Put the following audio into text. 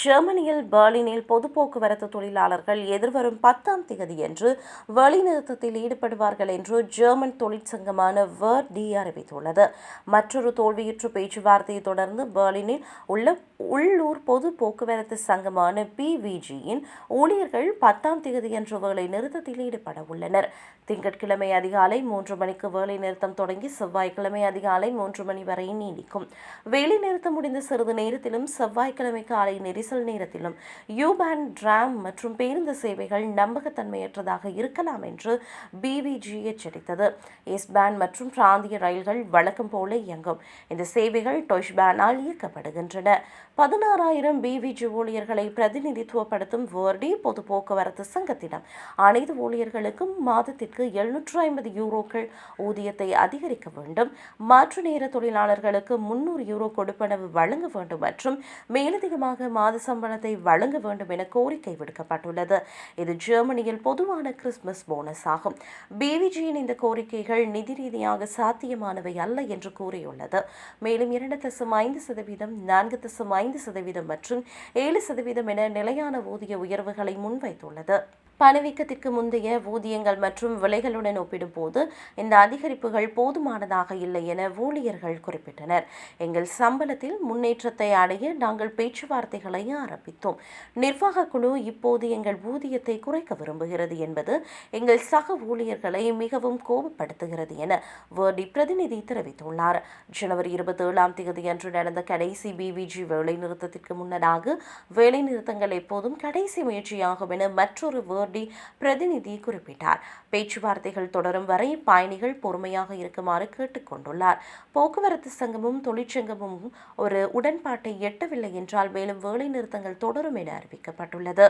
ஜெர்மனியில் பெர்லினில் பொது போக்குவரத்து தொழிலாளர்கள் எதிர்வரும் பத்தாம் தேதியன்று வேலைநிறுத்தத்தில் ஈடுபடுவார்கள் என்று ஜெர்மன் தொழிற்சங்கமான வேர் டி அறிவித்துள்ளது. மற்றொரு தோல்வியுற்ற பேச்சுவார்த்தையை தொடர்ந்து பெர்லினில் உள்ள உள்ளூர் பொது போக்குவரத்து சங்கமான பிவிஜியின் ஊழியர்கள் பத்தாம் தேதியன்று வேலை நிறுத்தத்தில் ஈடுபட உள்ளனர். திங்கட்கிழமை அதிகாலை மூன்று மணிக்கு வேலை நிறுத்தம் தொடங்கி செவ்வாய்க்கிழமை அதிகாலை மூன்று மணி வரை நீடிக்கும். வேலை நிறுத்தம் முடிந்த சிறிது நேரத்திலும் செவ்வாய்க்கிழமை காலை நெரிசல் நேரத்திலும் யூபேன் டிராம் மற்றும் பேருந்து சேவைகள் நம்பகத்தன்மையற்றதாக இருக்கலாம் என்று பிவிஜி எச்சரித்தது எஸ் பேன் மற்றும் பிராந்திய ரயில்கள் வழக்கம் போல இயங்கும். இந்த சேவைகள் டொஷ் பேனால் இயக்கப்படுகின்றன. பதினாறாயிரம் பிவிஜி ஊழியர்களை பிரதிநிதித்துவப்படுத்தும் வேர்டி பொது போக்குவரத்து சங்கத்திடம். அனைத்து ஊழியர்களுக்கும் மாதத்திற்கு எழுநூற்று ஐம்பது யூரோக்கள் ஊதியத்தை அதிகரிக்க வேண்டும். மாற்று நேர தொழிலாளர்களுக்கு முன்னூறு யூரோ கொடுப்பனவு வழங்க வேண்டும் மற்றும் மேலதிகமாக மாத சம்பளத்தை வழங்க வேண்டும் என கோரிக்கை விடுக்கப்பட்டுள்ளது. இது ஜெர்மனியில் பொதுவான கிறிஸ்துமஸ் போனஸ் ஆகும். பிவிஜியின் இந்த கோரிக்கைகள் நிதி ரீதியாக சாத்தியமானவை அல்ல என்று கூறியுள்ளது. மேலும் இரண்டு தசம் ஐந்து சதவீதம் நான்கு தசம் ஐந்து சதவீதம் மற்றும் ஏழு சதவீதம் என நிலையான ஊதிய உயர்வுகளை முன்வைத்துள்ளது. பணவீக்கத்திற்கு முந்தைய ஊதியங்கள் மற்றும் விலைகளுடன் ஒப்பிடும்போது இந்த அதிகரிப்புகள் போதுமானதாக இல்லை என ஊழியர்கள் குறிப்பிட்டனர். எங்கள் சம்பளத்தில் முன்னேற்றத்தை அடைய நாங்கள் பேச்சுவார்த்தைகளை ஆரம்பித்தோம். நிர்வாக குழு இப்போது எங்கள் ஊதியத்தை குறைக்க விரும்புகிறது என்பது எங்கள் சக ஊழியர்களை மிகவும் கோபப்படுத்துகிறது என வேர்டி பிரதிநிதி தெரிவித்துள்ளார். ஜனவரி இருபத்தி ஏழாம் தேதி அன்று நடந்த கடைசி பிவிஜி வேலைநிறுத்தத்திற்கு முன்னதாக வேலைநிறுத்தங்கள் எப்போதும் கடைசி முயற்சியாகும் என மற்றொரு வேர்டி பிரதிநிதி குறிப்பிட்டார். பேச்சுவார்த்தைகள் தொடரும் வரை பயணிகள் பொறுமையாக இருக்குமாறு கேட்டுக்கொண்டுள்ளார். போக்குவரத்து சங்கமும் தொழிற்சங்கமும் ஒரு உடன்பாட்டை எட்டவில்லை என்றால் மேலும் வேலை நிறுத்தங்கள் தொடரும் என அறிவிக்கப்பட்டுள்ளது.